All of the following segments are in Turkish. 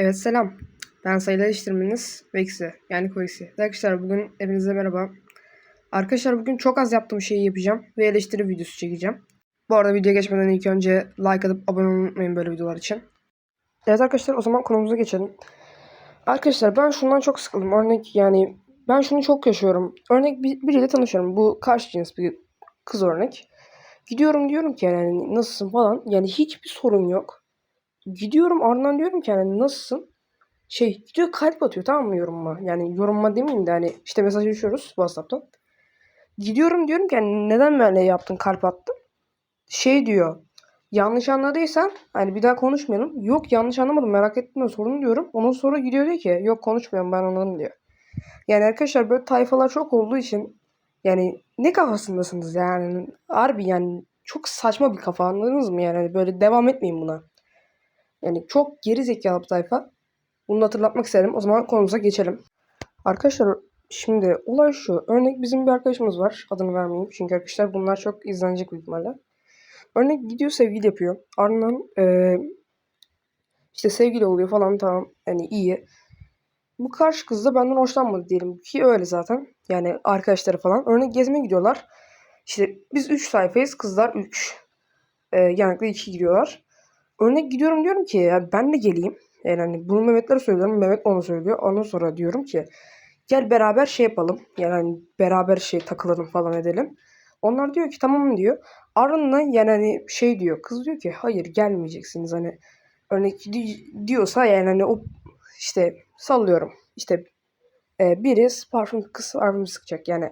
Evet selam. Ben sayılar iştirmeniz Vexi yani Koiksi. Arkadaşlar bugün hepinize merhaba. Arkadaşlar bugün çok az yaptığım şeyi yapacağım ve eleştiri videosu çekeceğim. Bu arada videoya geçmeden ilk önce like atıp abone olmayı böyle videolar için. Evet arkadaşlar o zaman konumuza geçelim. Arkadaşlar ben şundan çok sıkıldım. Örnek yani ben şunu çok yaşıyorum. Örnek bir, biriyle tanışıyorum. Bu karşı cins bir kız örnek. Gidiyorum diyorum ki yani nasılsın falan. Yani hiçbir sorun yok. Gidiyorum ardından diyorum ki yani nasılsın? Şey gidiyor kalp atıyor tamam mı yorumuma? Yani yorumuma demeyeyim de hani işte mesajlaşıyoruz WhatsApp'tan. Gidiyorum diyorum ki yani neden böyle yaptın kalp attın? Şey diyor. Yanlış anladıysan hani bir daha konuşmayalım. Yok yanlış anlamadım merak ettim de sorun diyorum. Ondan sonra gidiyor diyor ki yok konuşmuyorum ben anladım diyor. Yani arkadaşlar böyle tayfalar çok olduğu için yani ne kafasındasınız yani? Harbi yani çok saçma bir kafa anladınız mı yani? Hani böyle devam etmeyin buna. Yani çok geri zekalı bir tayfa. Bunu hatırlatmak isterim. O zaman konumuza geçelim. Arkadaşlar şimdi olay şu. Örnek bizim bir arkadaşımız var. Adını vermeyeyim. Çünkü arkadaşlar bunlar çok izlenecek büyük ihtimalle. Örnek gidiyor sevgili yapıyor. Ardından eee, işte sevgili oluyor falan tamam. Yani iyi. Bu karşı kız da benden hoşlanmadı diyelim ki öyle zaten. Yani arkadaşları falan. Örnek gezmeye gidiyorlar. İşte biz 3 sayfayız. Kızlar 3. Ee, genellikle 2 gidiyorlar. Örnek gidiyorum diyorum ki ya ben de geleyim. Yani hani bunu Mehmetlere söylüyorum. Mehmet onu söylüyor. Ondan sonra diyorum ki gel beraber şey yapalım. Yani hani beraber şey takılalım falan edelim. Onlar diyor ki tamam diyor. Ardından yani hani şey diyor. Kız diyor ki hayır gelmeyeceksiniz hani. Örnek di- diyorsa yani hani o işte sallıyorum. İşte e, biri parfüm kız parfüm sıkacak yani.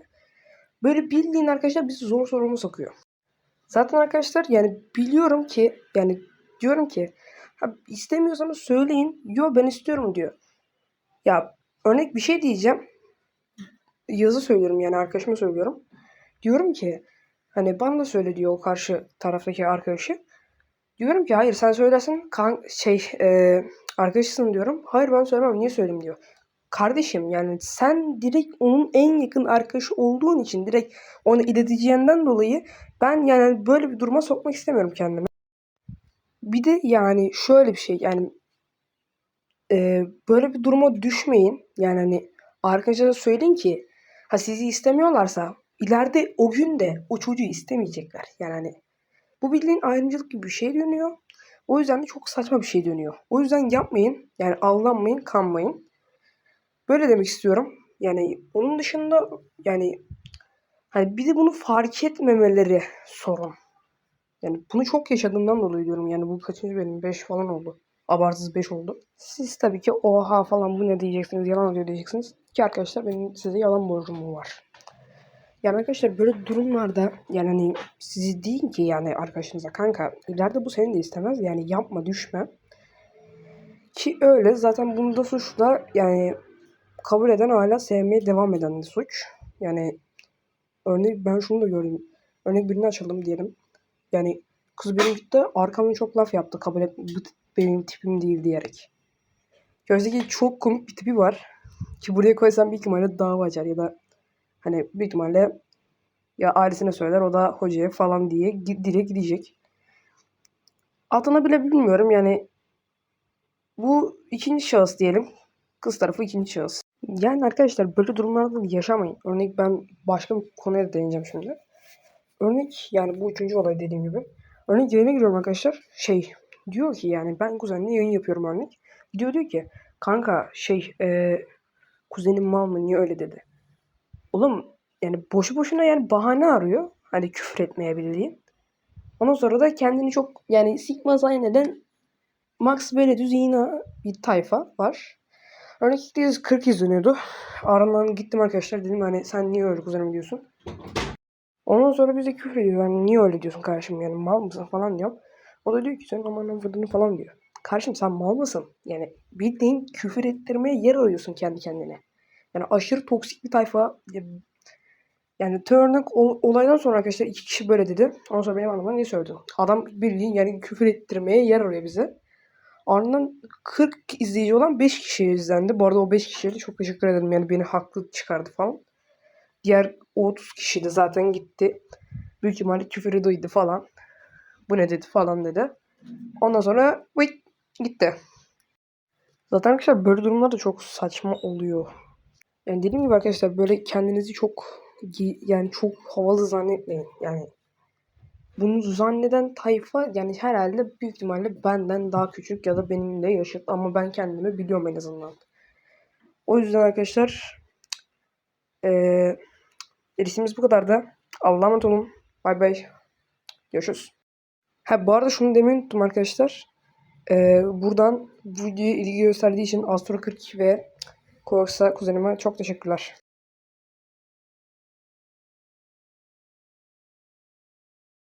Böyle bildiğin arkadaşlar bizi zor soruma sokuyor. Zaten arkadaşlar yani biliyorum ki yani diyorum ki istemiyorsanız söyleyin. Yo ben istiyorum diyor. Ya örnek bir şey diyeceğim. Yazı söylüyorum yani arkadaşıma söylüyorum. Diyorum ki hani bana da söyle diyor o karşı taraftaki arkadaşı. Diyorum ki hayır sen söylersin kan şey e, arkadaşısın diyorum. Hayır ben söylemem niye söyleyeyim diyor. Kardeşim yani sen direkt onun en yakın arkadaşı olduğun için direkt onu ileteceğinden dolayı ben yani böyle bir duruma sokmak istemiyorum kendimi. Bir de yani şöyle bir şey yani e, böyle bir duruma düşmeyin. Yani hani arkadaşlara söyleyin ki ha sizi istemiyorlarsa ileride o gün de o çocuğu istemeyecekler. Yani hani bu bildiğin ayrımcılık gibi bir şey dönüyor. O yüzden de çok saçma bir şey dönüyor. O yüzden yapmayın. Yani aldanmayın, kanmayın. Böyle demek istiyorum. Yani onun dışında yani hani bir de bunu fark etmemeleri sorun. Yani bunu çok yaşadığımdan dolayı diyorum. Yani bu kaçıncı benim? 5 falan oldu. Abartısız 5 oldu. Siz tabii ki oha falan bu ne diyeceksiniz, yalan diyor diyeceksiniz. Ki arkadaşlar benim size yalan borcum var. Yani arkadaşlar böyle durumlarda yani hani sizi deyin ki yani arkadaşınıza kanka ileride bu seni de istemez yani yapma düşme. Ki öyle zaten bunda suç da yani kabul eden hala sevmeye devam eden de suç. Yani örnek ben şunu da gördüm. Örnek birini açalım diyelim. Yani kız benim gitti arkamdan çok laf yaptı kabul et bu benim tipim değil diyerek. Gözdeki çok komik bir tipi var. Ki buraya koysam büyük ihtimalle dava açar ya da hani büyük ihtimalle ya ailesine söyler o da hocaya falan diye dile gidecek. Adını bile bilmiyorum yani bu ikinci şahıs diyelim. Kız tarafı ikinci şahıs. Yani arkadaşlar böyle durumlarda yaşamayın. Örnek ben başka bir konuya da değineceğim şimdi. Örnek yani bu üçüncü olay dediğim gibi. Örnek yayına giriyorum arkadaşlar. Şey diyor ki yani ben kuzenimle yayın yapıyorum örnek. Gidiyor diyor ki kanka şey e, kuzenim mal mı niye öyle dedi. Oğlum yani boşu boşuna yani bahane arıyor. Hani küfür etmeye bildiğin. Ondan sonra da kendini çok yani Sigma zanneden Max böyle düz yine bir tayfa var. Örnek 240 izleniyordu. Ardından gittim arkadaşlar dedim hani sen niye öyle kuzenim diyorsun. Ondan sonra bize küfür ediyor. Yani niye öyle diyorsun kardeşim yani mal mısın falan diyor. O da diyor ki sen aman avradını falan diyor. Kardeşim sen mal mısın? Yani bildiğin küfür ettirmeye yer arıyorsun kendi kendine. Yani aşırı toksik bir tayfa. Ya- Yani Turner ol- olaydan sonra arkadaşlar iki kişi böyle dedi. Ondan sonra benim anlamam ne söyledi? Adam bildiğin yani küfür ettirmeye yer arıyor bize. Ardından 40 izleyici olan 5 kişi izlendi. Bu arada o 5 kişiye de çok teşekkür ederim. Yani beni haklı çıkardı falan. Diğer o 30 kişi de zaten gitti. Büyük ihtimalle küfürü duydu falan. Bu ne dedi falan dedi. Ondan sonra vıt, gitti. Zaten arkadaşlar böyle durumlar da çok saçma oluyor. Yani dediğim gibi arkadaşlar böyle kendinizi çok yani çok havalı zannetmeyin. Yani bunu zanneden tayfa yani herhalde büyük ihtimalle benden daha küçük ya da benimle yaşıt ama ben kendimi biliyorum en azından. O yüzden arkadaşlar eee erişimimiz bu kadar da. Allah'a emanet olun. Bay bay. Görüşürüz. Ha bu arada şunu demeyi unuttum arkadaşlar. Eee, buradan bu videoya ilgi gösterdiği için Astro 42 ve Kovacs'a kuzenime çok teşekkürler.